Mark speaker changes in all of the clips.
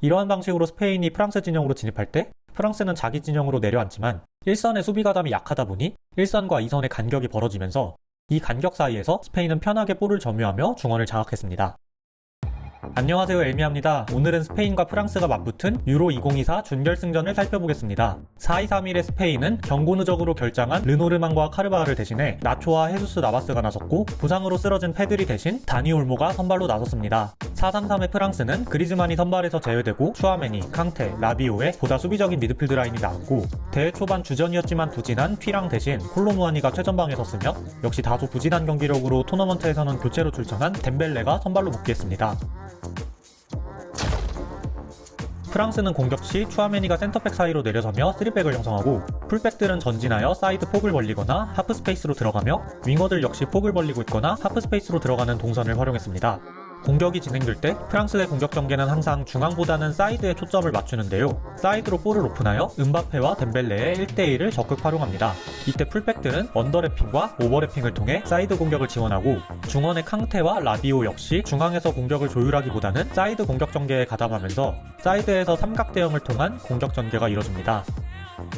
Speaker 1: 이러한 방식으로 스페인이 프랑스 진영으로 진입할 때 프랑스는 자기 진영으로 내려앉지만 1선의 수비 가담이 약하다 보니 1선과 2선의 간격이 벌어지면서 이 간격 사이에서 스페인은 편하게 볼을 점유하며 중원을 장악했습니다. 안녕하세요 엘미합니다. 오늘은 스페인과 프랑스가 맞붙은 유로 2024 준결승전을 살펴보겠습니다. 4-2-3-1의 스페인은 경고 누적으로 결장한 르노르망과 카르바흐를 대신해 나초와 헤수스 나바스가 나섰고 부상으로 쓰러진 페드리 대신 다니 올모가 선발로 나섰습니다. 4-3-3의 프랑스는 그리즈만이 선발에서 제외되고 슈아메니, 캉테, 라비오의 보다 수비적인 미드필드 라인이 나왔고 대회 초반 주전이었지만 부진한 튀랑 대신 콜로무아니가 최전방에 섰으며 역시 다소 부진한 경기력으로 토너먼트에서는 교체로 출전한 덴벨레가 선발로 복귀했습니다. 프랑스는 공격 시 추아메니가 센터백 사이로 내려서며 3백을 형성하고 풀백들은 전진하여 사이드 폭을 벌리거나 하프 스페이스로 들어가며 윙어들 역시 폭을 벌리고 있거나 하프 스페이스로 들어가는 동선을 활용했습니다. 공격이 진행될 때 프랑스의 공격 전개는 항상 중앙보다는 사이드에 초점을 맞추는데요. 사이드로 볼을 오픈하여 은바페와 덴벨레의 1대1을 적극 활용합니다. 이때 풀백들은 언더래핑과 오버래핑을 통해 사이드 공격을 지원하고 중원의 캉테와 라비오 역시 중앙에서 공격을 조율하기보다는 사이드 공격 전개에 가담하면서 사이드에서 삼각 대형을 통한 공격 전개가 이뤄집니다.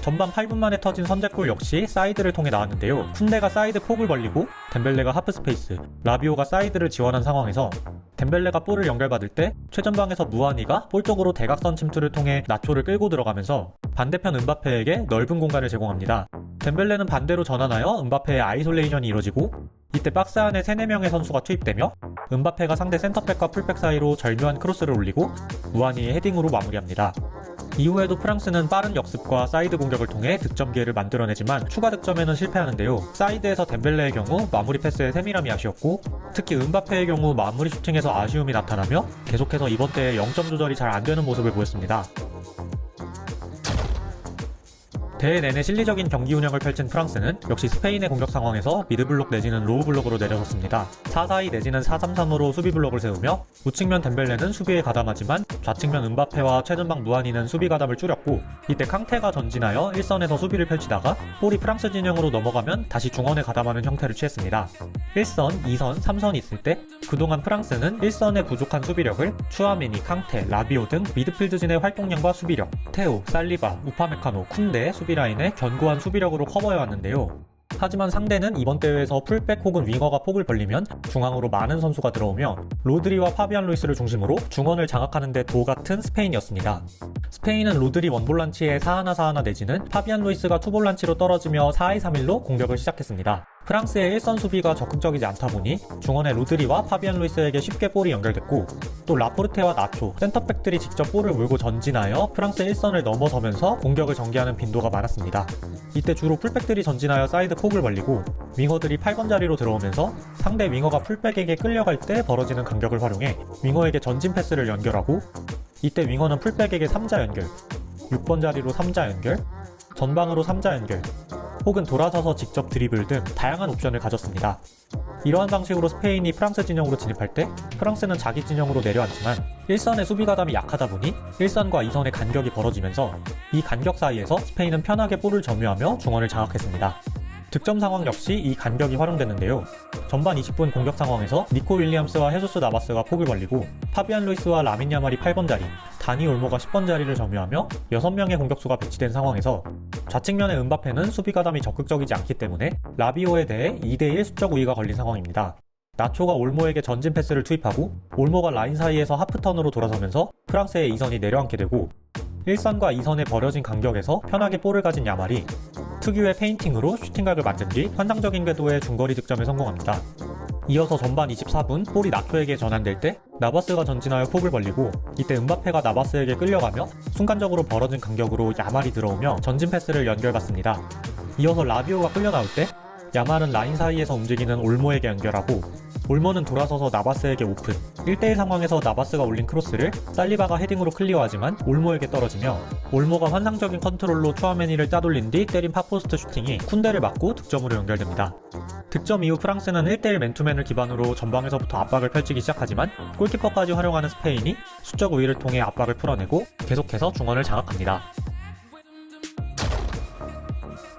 Speaker 1: 전반 8분 만에 터진 선제골 역시 사이드를 통해 나왔는데요. 쿤데가 사이드 폭을 벌리고 덴벨레가 하프 스페이스, 라비오가 사이드를 지원한 상황에서 덴벨레가 볼을 연결받을 때 최전방에서 무한이가 볼 쪽으로 대각선 침투를 통해 나초를 끌고 들어가면서 반대편 은바페에게 넓은 공간을 제공합니다. 덴벨레는 반대로 전환하여 은바페의 아이솔레이션이 이루어지고 이때 박스 안에 3, 4명의 선수가 투입되며 은바페가 상대 센터백과 풀백 사이로 절묘한 크로스를 올리고 무한이의 헤딩으로 마무리합니다. 이후에도 프랑스는 빠른 역습과 사이드 공격을 통해 득점 기회를 만들어내지만 추가 득점에는 실패하는데요. 사이드에서 덴벨레의 경우 마무리 패스의 세밀함이 아쉬웠고 특히 은바페의 경우 마무리 슈팅에서 아쉬움이 나타나며 계속해서 이번 대회 0점 조절이 잘 안 되는 모습을 보였습니다. 대회 내내 실리적인 경기 운영을 펼친 프랑스는 역시 스페인의 공격 상황에서 미드블록 내지는 로우블록으로 내려섰습니다. 4-4-2 내지는 4-3-3으로 수비블록을 세우며 우측면 덴벨레는 수비에 가담하지만 좌측면 은바페와 최전방 무한이는 수비 가담을 줄였고 이때 캉테가 전진하여 1선에서 수비를 펼치다가 볼이 프랑스 진영으로 넘어가면 다시 중원에 가담하는 형태를 취했습니다. 1선, 2선, 3선이 있을 때 그동안 프랑스는 1선의 부족한 수비력을 추아메니, 캉테, 라비오 등 미드필드진의 활동량과 수비력, 테오, 살리바, 우파메카노, 쿤데의 수비 라인의 견고한 수비력으로 커버해왔는데요. 하지만 상대는 이번 대회에서 풀백 혹은 윙어가 폭을 벌리면 중앙으로 많은 선수가 들어오며 로드리와 파비안 루이스를 중심으로 중원을 장악하는 데 도 같은 스페인이었습니다. 스페인은 로드리 원볼란치에 4하나4하나 내지는 파비안 루이스가 투볼란치로 떨어지며 4-2-3-1로 공격을 시작했습니다. 프랑스의 1선 수비가 적극적이지 않다 보니 중원의 로드리와 파비안 루이스에게 쉽게 볼이 연결됐고 또 라포르테와 나초, 센터백들이 직접 볼을 몰고 전진하여 프랑스 1선을 넘어서면서 공격을 전개하는 빈도가 많았습니다. 이때 주로 풀백들이 전진하여 사이드 폭을 벌리고 윙어들이 8번 자리로 들어오면서 상대 윙어가 풀백에게 끌려갈 때 벌어지는 간격을 활용해 윙어에게 전진 패스를 연결하고 이때 윙어는 풀백에게 3자 연결, 6번 자리로 3자 연결, 전방으로 3자 연결, 혹은 돌아서서 직접 드리블 등 다양한 옵션을 가졌습니다. 이러한 방식으로 스페인이 프랑스 진영으로 진입할 때 프랑스는 자기 진영으로 내려앉지만 1선의 수비 가담이 약하다 보니 1선과 2선의 간격이 벌어지면서 이 간격 사이에서 스페인은 편하게 볼을 점유하며 중원을 장악했습니다. 득점 상황 역시 이 간격이 활용됐는데요. 전반 20분 공격 상황에서 니코 윌리엄스와 헤수스 나바스가 폭을 벌리고 파비안 루이스와 라민 야말이 8번 자리, 다니 올모가 10번 자리를 점유하며 6명의 공격수가 배치된 상황에서 좌측면의 은바페는 수비 가담이 적극적이지 않기 때문에 라비오에 대해 2대1 수적 우위가 걸린 상황입니다. 나초가 올모에게 전진 패스를 투입하고 올모가 라인 사이에서 하프턴으로 돌아서면서 프랑스의 2선이 내려앉게 되고 1선과 2선의 버려진 간격에서 편하게 볼을 가진 야말이 특유의 페인팅으로 슈팅각을 만든 뒤 환상적인 궤도의 중거리 득점에 성공합니다. 이어서 전반 24분 볼이 나초에게 전환될 때 나바스가 전진하여 폭을 벌리고 이때 은바페가 나바스에게 끌려가며 순간적으로 벌어진 간격으로 야말이 들어오며 전진 패스를 연결받습니다. 이어서 라비오가 끌려 나올 때 야말은 라인 사이에서 움직이는 올모에게 연결하고 올모는 돌아서서 나바스에게 오픈 1대1 상황에서 나바스가 올린 크로스를 살리바가 헤딩으로 클리어하지만 올모에게 떨어지며 올모가 환상적인 컨트롤로 추아메니를 따돌린 뒤 때린 팝포스트 슈팅이 쿤데를 맞고 득점으로 연결됩니다. 득점 이후 프랑스는 1대1 맨투맨을 기반으로 전방에서부터 압박을 펼치기 시작하지만 골키퍼까지 활용하는 스페인이 수적 우위를 통해 압박을 풀어내고 계속해서 중원을 장악합니다.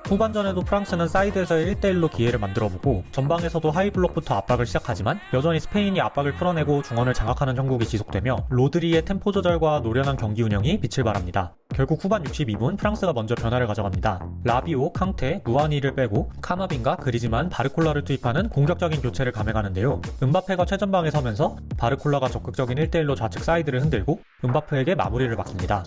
Speaker 1: 후반전에도 프랑스는 사이드에서의 1대1로 기회를 만들어보고 전방에서도 하이블록부터 압박을 시작하지만 여전히 스페인이 압박을 풀어내고 중원을 장악하는 형국이 지속되며 로드리의 템포 조절과 노련한 경기 운영이 빛을 발합니다. 결국 후반 62분 프랑스가 먼저 변화를 가져갑니다. 라비오, 캉테, 무아니를 빼고 카마빈과 그리즈만 바르콜라를 투입하는 공격적인 교체를 감행하는데요. 은바페가 최전방에 서면서 바르콜라가 적극적인 1대1로 좌측 사이드를 흔들고 은바페에게 마무리를 맡깁니다.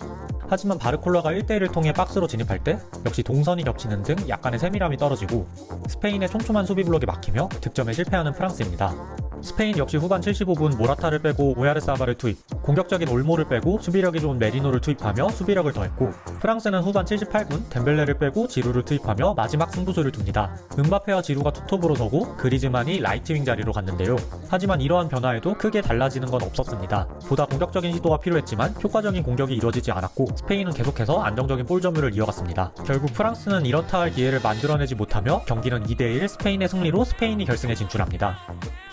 Speaker 1: 하지만 바르콜라가 1대1을 통해 박스로 진입할 때 역시 동선이 겹치는 등 약간의 세밀함이 떨어지고 스페인의 촘촘한 수비 블록이 막히며 득점에 실패하는 프랑스입니다. 스페인 역시 후반 75분 모라타를 빼고 오야르사바를 투입, 공격적인 올모를 빼고 수비력이 좋은 메리노를 투입하며 수비력을 더했고 프랑스는 후반 78분 덴벨레를 빼고 지루를 투입하며 마지막 승부수를 둡니다. 은바페와 지루가 투톱으로 서고 그리즈만이 라이트윙 자리로 갔는데요. 하지만 이러한 변화에도 크게 달라지는 건 없었습니다. 보다 공격적인 시도가 필요했지만 효과적인 공격이 이루어지지 않았고 스페인은 계속해서 안정적인 볼 점유를 이어갔습니다. 결국 프랑스는 이렇다 할 기회를 만들어내지 못하며 경기는 2대1 스페인의 승리로 스페인이 결승에 진출합니다.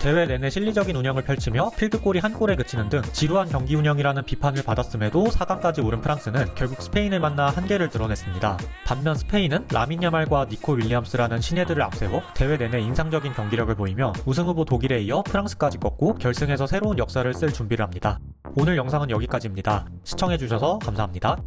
Speaker 1: 대회 내내 실리적인 운영을 펼치며 필드골이 한 골에 그치는 등 지루한 경기 운영이라는 비판을 받았음에도 4강까지 오른 프랑스는 결국 스페인을 만나 한계를 드러냈습니다. 반면 스페인은 라민 야말과 니코 윌리엄스라는 신예들을 앞세워 대회 내내 인상적인 경기력을 보이며 우승 후보 독일에 이어 프랑스까지 꺾고 결승에서 새로운 역사를 쓸 준비를 합니다. 오늘 영상은 여기까지입니다. 시청해주셔서 감사합니다.